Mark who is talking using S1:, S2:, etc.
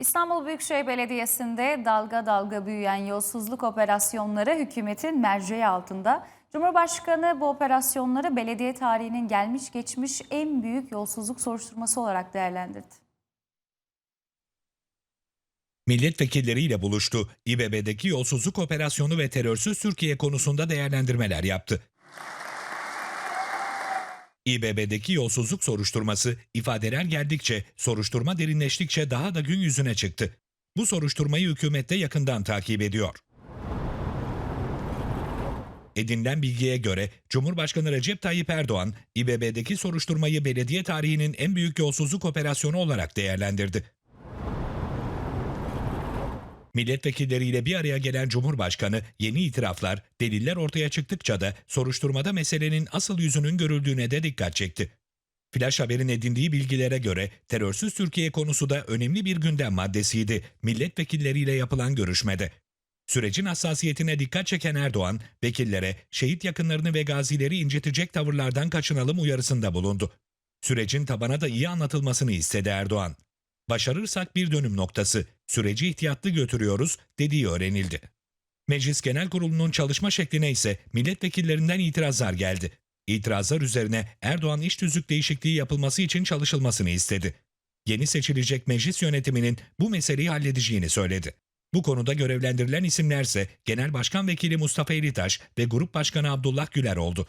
S1: İstanbul Büyükşehir Belediyesi'nde dalga dalga büyüyen yolsuzluk operasyonları hükümetin merceği altında. Cumhurbaşkanı bu operasyonları belediye tarihinin gelmiş geçmiş en büyük yolsuzluk soruşturması olarak değerlendirdi.
S2: Milletvekilleriyle buluştu. İBB'deki yolsuzluk operasyonu ve terörsüz Türkiye konusunda değerlendirmeler yaptı. İBB'deki yolsuzluk soruşturması ifadeler geldikçe, soruşturma derinleştikçe daha da gün yüzüne çıktı. Bu soruşturmayı hükümet de yakından takip ediyor. Edinilen bilgiye göre Cumhurbaşkanı Recep Tayyip Erdoğan, İBB'deki soruşturmayı belediye tarihinin en büyük yolsuzluk operasyonu olarak değerlendirdi. Milletvekilleriyle bir araya gelen Cumhurbaşkanı yeni itiraflar, deliller ortaya çıktıkça da soruşturmada meselenin asıl yüzünün görüldüğüne de dikkat çekti. Flash Haber'in edindiği bilgilere göre terörsüz Türkiye konusu da önemli bir gündem maddesiydi milletvekilleriyle yapılan görüşmede. Sürecin hassasiyetine dikkat çeken Erdoğan, vekillere şehit yakınlarını ve gazileri incitecek tavırlardan kaçınalım uyarısında bulundu. Sürecin tabana da iyi anlatılmasını istedi Erdoğan. Başarırsak bir dönüm noktası, süreci ihtiyatlı götürüyoruz dediği öğrenildi. Meclis Genel Kurulu'nun çalışma şekline ise milletvekillerinden itirazlar geldi. İtirazlar üzerine Erdoğan iş tüzük değişikliği yapılması için çalışılmasını istedi. Yeni seçilecek meclis yönetiminin bu meseleyi halledeceğini söyledi. Bu konuda görevlendirilen isimlerse Genel Başkan Vekili Mustafa Elitaş ve Grup Başkanı Abdullah Güler oldu.